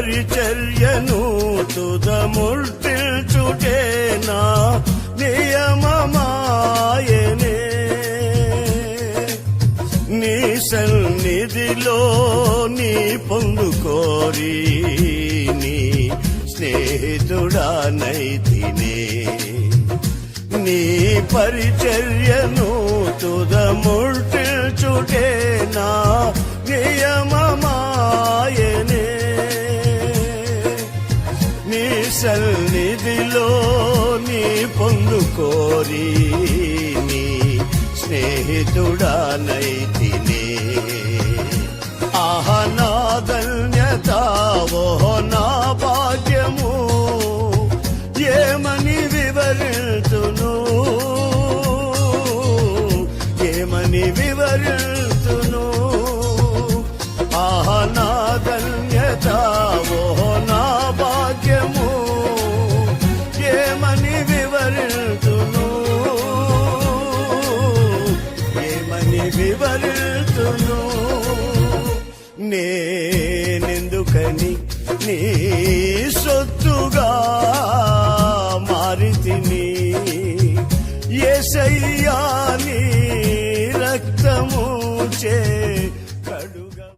పరిచర్యను తుదముర్తిల్చుటేనా నియమమాయనే. నీ సన్నిధిలో నీ పొందుకోరి నీ స్నేహితుడానైతినే నీ పరిచర్యను తుదముర్తిల్చుటే నా నియమమాయనే సన్నిధిలో నీ పొందుకోరి నీ స్నేహితుడానైతినే ఆహ నా ధన్యత ఓహో నా భాగ్యము ఏమని వివరితును? ఏమని వివరితును? ఏమని నేనెందుకని నీ సొత్తుగా మారితిని? ఏసయ్యా నీ రక్తము చే